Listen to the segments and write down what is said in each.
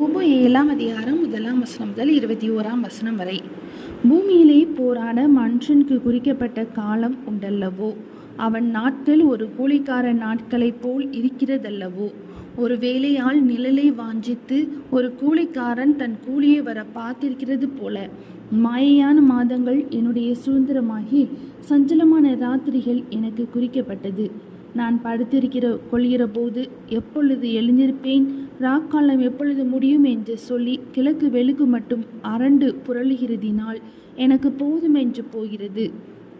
யோபு ஏழாம் அதிகாரம் முதலாம் வசனம் முதல் இருபத்தி ஓராம் வசனம் வரை. பூமியிலே போராட மனுஷனுக்கு குறிக்கப்பட்ட காலம் உண்டல்லவோ? அவன் நாட்கள் ஒரு கூலிக்காரன் நாட்களைப் போல் இருக்கிறதல்லவோ? ஒரு வேலையால் நிழலை வாஞ்சித்து ஒரு கூலிக்காரன் தன் கூலியை வர பார்த்திருக்கிறது போல. மாயையான மாதங்கள் என்னுடைய சுதந்திரமாகி சஞ்சலமான ராத்திரிகள் எனக்கு குறிக்கப்பட்டது. நான் படுத்திருக்கிற கொள்கிற போது எப்பொழுது எழுந்திருப்பேன்? ராக்காலம் எப்பொழுது முடியும் என்று சொல்லி கிழக்கு வெளுக்கு மட்டும் அரண்டு புரளுகிறதினால் எனக்கு போதும் என்று போகிறது.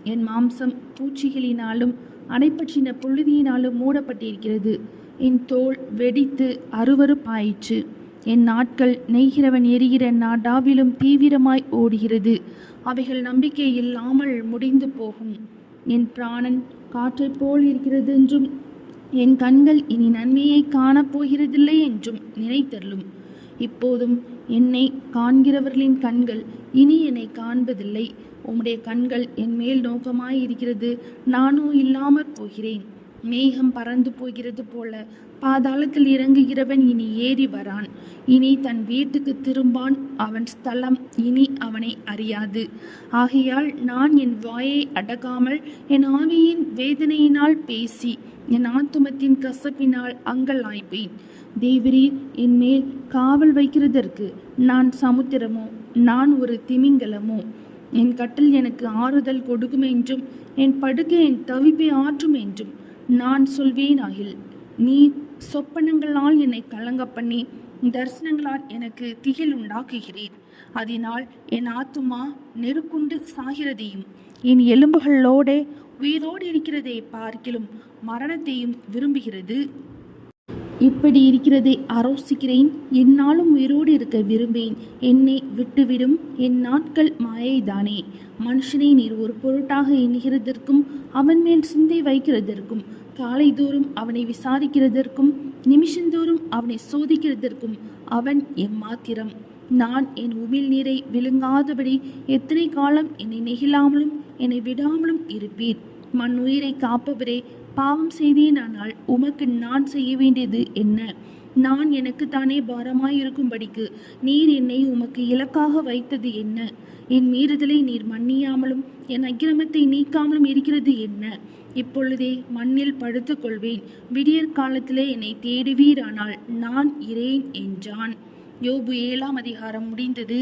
என் மாம்சம் பூச்சிகளினாலும் அணைப்பற்றின புழுதியினாலும் மூடப்பட்டிருக்கிறது. என் தோல் வெடித்து அருவறுப்பாயிற்று என் நாட்கள் நெய்கிறவன் எரிகிற நாடாவிலும் தீவிரமாய் ஓடுகிறது. அவைகள் நம்பிக்கை இல்லாமல் முடிந்து போகும். என் பிராணன் காற்றைப் போல் இருக்கிறது என்றும் என் கண்கள் இனி நன்மையை காணப்போகிறதில்லை என்றும் நினைத்தருளும். இப்போதும் என்னை காண்கிறவர்களின் கண்கள் இனி என்னை காண்பதில்லை. உம்முடைய கண்கள் என் மேல் நோக்கமாய் இருக்கிறது நானோ இல்லாமற் போகிறேன். மேகம் பறந்து போகிறது போல பாதாளத்தில் இறங்குகிறவன் இனி ஏறி வரான். இனி தன் வீட்டுக்கு திரும்பான். அவன் ஸ்தலம் இனி அவனை அறியாது. ஆகையால் நான் என் வாயை அடக்காமல் என் ஆவியின் வேதனையினால் பேசி என் ஆத்துமத்தின் கசப்பினால் அங்கலாய்ப்பேன். தேவரீர் என் மேல் காவல் வைக்கிறதற்கு நான் சமுத்திரமோ நான் ஒரு திமிங்கலமோ? என் கட்டில் எனக்கு ஆறுதல் கொடுக்கும் என்றும் என் படுக்கை என் தவிப்பை ஆற்றும் என்றும் நான் சொல்வேனாகில் நீ சொப்பனங்களால் என்னை கலங்க பண்ணி தரிசனங்களால் எனக்கு திகில் உண்டாக்குகிறீர். அதனால் என் ஆத்துமா நெருக்குண்டு சாகிறதையும் என் எலும்புகளோடே உயிரோடு இருக்கிறதை பார்க்கிலும் மரணத்தையும் விரும்புகிறது. இப்படி இருக்கிறதை ஆரோசிக்கிறேன். என்னாலும் உயிரோடு இருக்க விரும்பேன். என்னை விட்டுவிடும். என் நாட்கள் மாயைதானே. மனுஷனை நீர் ஒரு பொருட்டாக எண்ணுகிறதற்கும் அவன் மேல் சிந்தை வைக்கிறதற்கும் காலைதோறும் அவனை விசாரிக்கிறதற்கும் நிமிஷந்தோறும் அவனை சோதிக்கிறதற்கும் அவன் எம்மாத்திரம். நான் என் உமிழ் நீரை விழுங்காதபடி எத்தனை காலம் என்னை நெகிழாமலும் என்னை விடாமலும் இருப்பீர். மண் உயிரை காப்பவரே பாவம் செய்தேனானால் உமக்கு நான் செய்ய வேண்டியது என்ன? நான் எனக்கு தானே பாரமாயிருக்கும்படிக்கு நீர் என்னை உமக்கு இலக்காக வைத்தது என்ன? என் மீறுதலை நீர் மன்னியாமலும் என் அக்கிரமத்தை நீக்காமலும் இருக்கிறது என்ன? இப்பொழுதே மண்ணில் படுத்து கொள்வேன் விடியற் காலத்திலே என்னை தேடுவீரானால் நான் இரேன் என்றான். யோபு ஏழாம் அதிகாரம் முடிந்தது.